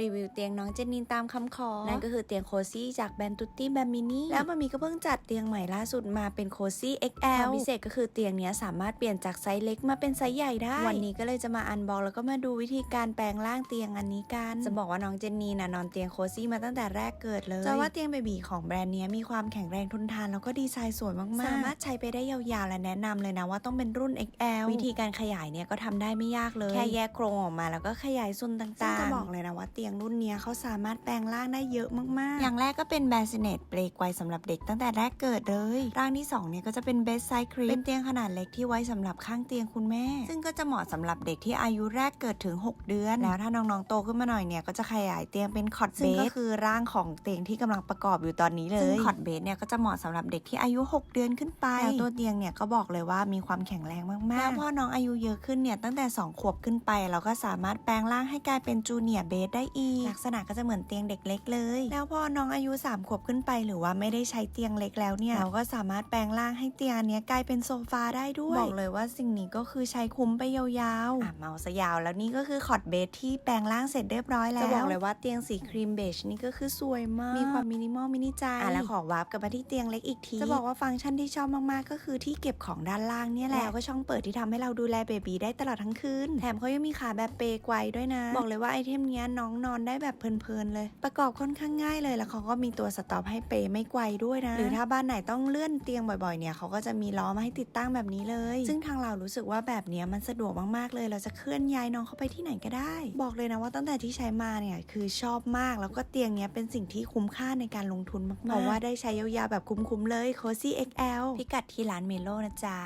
รีวิวเตียงน้องเจนนินตามคำขอ นั่นก็คือเตียงโคซี่จากแบรนด์ตุตตี้แบมมินี่แล้วมันมีก็เพิ่งจัดเตียงใหม่ล่าสุดมาเป็นโคซี่ XL ความพิเศษก็คือเตียงเนี้ยสามารถเปลี่ยนจากไซส์เล็กมาเป็นไซส์ใหญ่ได้ วันนี้ก็เลยจะมาอันบอกแล้วก็มาดูวิธีการแปลงร่างเตียงอันนี้กัน จะบอกว่าน้องเจนนี่นะนอนเตียงโคซี่มาตั้งแต่แรกเกิดเลย จะว่าเตียงเบบีของแบรนด์เนี้ยมีความแข็งแรงทนทานแล้วก็ดีไซน์สวยมากๆ สามารถใช้ไปได้ยาวๆและแนะนำเลยนะว่าต้องเป็นรุ่น XL วิธีการขยายเนี่ยก็ทำได้ไม่ยากเลย แค่แยกโครงออกมาแล้วก็ขยายส่วนต่างๆซึ่งจะบอกเลยนะว่าเตียงรุ่นเนี้ยเขาสามารถแปลงร่างได้เยอะมากๆ อย่างแรกก็เป็นแบสเนตเปลกไวสำหรับเด็กตั้งแต่แรกเกิดเลย ร่างที่2เนี่ยก็จะเป็นเบสไซครีเป็นเตียงขนาดเล็กที่ไว้สำหรับข้างเตียงคุณแม่ ซึ่งก็จะเหมาะสำหรับเด็กที่อายุแรกเกิดถึง 6 เดือน แล้วถ้าน้องๆโตขึ้นมาหน่อยเนี่ยก็จะขยายเตียงเป็นคอร์ดเบสซึ่งก็คือร่างของเตียงที่กำลังประกอบอยู่ตอนนี้เลยซึ่งคอร์ดเบสเนี่ยก็จะเหมาะสำหรับเด็กที่อายุ 6 เดือนขึ้นไปแล้วตัวเตียงเนี่ยก็บอกเลยว่ามีความแข็งแรงมากๆแล้วพอน้องอายุเยอะขึ้นเนี่ยตั้งแต่ 2 ขวบขึ้นไป เราก็สามารถแปลงร่างให้กลายเป็นจูเนียร์เบสได้อีก ลักษณะก็จะเหมือนเตียงเด็กเล็กเลย แล้วพอน้องอายุ3ขวบขึ้นไปหรือว่าไม่ได้ใช้เตียงเล็กแล้วเนี่ยเราก็สามารถแปลงร่างให้เตียงอันเนี้ยกลายเป็นโซฟาได้ด้วยบอกเลยว่าสิ่งนี้ก็คือใช้คุ้มไปยาวๆอะเมาซะยาวแล้วนี่ก็คือคอร์ดเบสที่แปลงร่างเสร็จเรียบร้อยแล้วจะบอกเลยว่าเตียงสีครีมเบจนี่ก็คือสวยมาก มีความมินิมอลมินิใจอะแล้วขอวาร์ปกลับมาที่เตียงเล็กอีกทีจะบอกว่าฟังก์ชันที่ชอบมากๆ ก็คือที่เก็บของด้านล่างเนี่ยแหละแล้วก็ช่องเปิดที่ทำให้เราดูแลเบบีได้ตลอดทั้งคืนแถมเขายังมีขาแบบเปรไกวด้วยนะ บอกเลยว่าไอเทมเนี้ยน้องนอนได้แบบเพลินๆเลย ประกอบค่อนข้างง่ายเลยแล้วเขาก็มีตัวสต็อปให้เปรไม่ไกวด้วยนะ หรือถ้าบ้านไหนต้องเลื่อนเตียงบ่อยๆเนี่ยเขาก็จะมีล้อมาให้ติดตั้งแบบนี้เลย ซึ่งทางเรารู้สึกว่าแบบเนี้ยมันสะดวกมากๆเลย เราจะเคลื่อนย้ายน้องเข้าไปที่ไหนก็ได้ บอกเลยนะว่าตั้งแต่ที่ใช้มาเนี่ยคือชอบมากแล้วก็เตียงเนี้ยเป็นสิ่งที่คุ้มค่าในการลงทุนมากๆเพราะว่าได้ใช้ยาวๆแบบคุ้มๆเลย Cozy XL พิกัดที่ร้านเมโลนะจ๊ะ